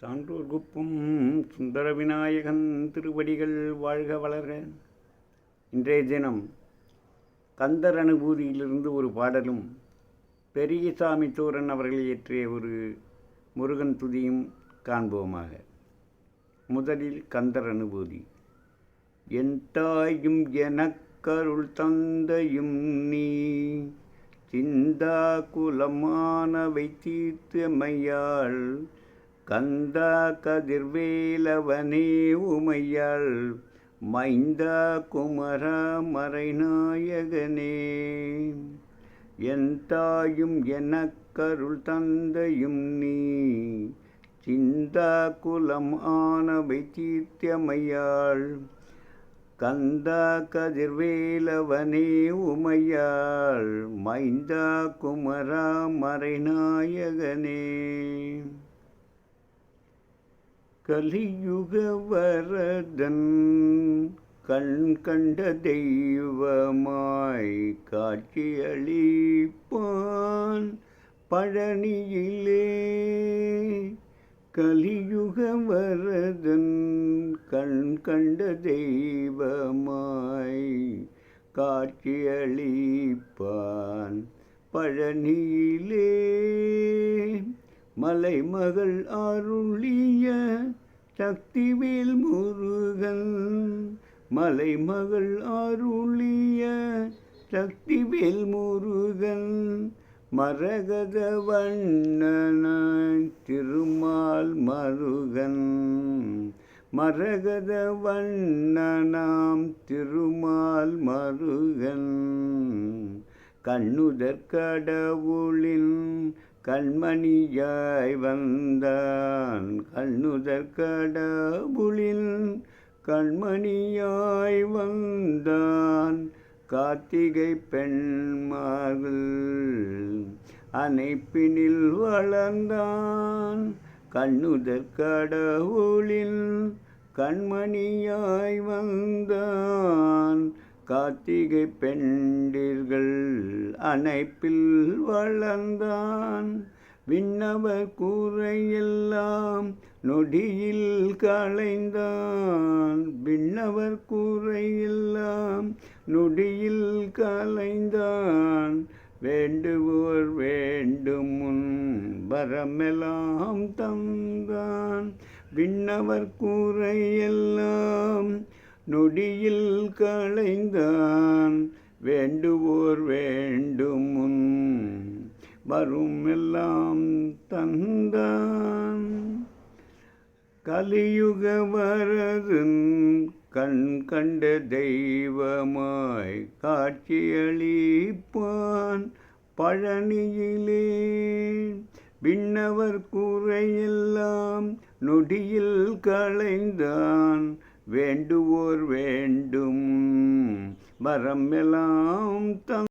சான்றோர் குப்பும் சுந்தர விநாயகன் திருவடிகள் வாழ்க வளர்க. இன்றைய தினம் கந்தர் அனுபூதியிலிருந்து ஒரு பாடலும் பெரியசாமி தோரன் அவர்கள் இயற்றிய ஒரு முருகன் துதியும் காண்போமாக. முதலில் கந்தர் அனுபூதி என் தாயும் எனக்கருள் தந்தையும் நீ சிந்தா குலமானவை தீர்த்தமையாள் கந்தா கதிர்வேலவனே உமையாள் மைந்தா குமரா மறைநாயகனே. என் தாயும் எனக்கருள் தந்தையும் நீ சிந்தா குலம் ஆனவை தீர்த்தியமையாள் கந்தா கதிர்வேலவனே உமையாள் மைந்தா குமரா மறைநாயகனே. கலியுக வரதன் கண் கண்ட தெய்வமாய் காட்சியளிப்பான் பழனியிலே. கலியுக வரதன் கண் கண்ட தெய்வமாய் காட்சியளிப்பான் பழனியிலே. மலைமகள் அருளிய சக்திவேல் முருகன். மலைமகள் அருளிய சக்திவேல் முருகன். மரகத வண்ணனாய் திருமால் மருகன். மரகத வண்ணனாம் திருமால் மருகன். கண்ணுதற் கடவுளின் கண்மணியாய் வந்தான். கண்ணுதற் கடவுளின் கண்மணியாய் வந்தான். கார்த்திகை பெண்மார்கள் அணைப்பினில் வளர்ந்தான். கண்ணுதர் கடவுளில் கண்மணியாய் வந்தான். கார்த்திகை பெண்டிர்கள் அணைப்பில் வளர்ந்தான். விண்ணவர் கூரையெல்லாம் நொடியில் களைந்தான் விண்ணவர் கூரையெல்லாம் நொடியில் கலைந்தான். வேண்டுவோர் வேண்டும் முன் வரமெல்லாம் தந்தான். விண்ணவர் கூரையெல்லாம் நொடியில் களைந்தான். வேண்டுவோர் வேண்டுமுன் வரும் எல்லாம் தந்தான். கலியுக வரதன் கண் கண்ட தெய்வமாய் காட்சியளிப்பான் பழனியிலே. விண்ணவர் கூரையெல்லாம் நொடியில் களைந்தான். வேண்டுவோர் வேண்டும். வரம் எல்லாம் தம்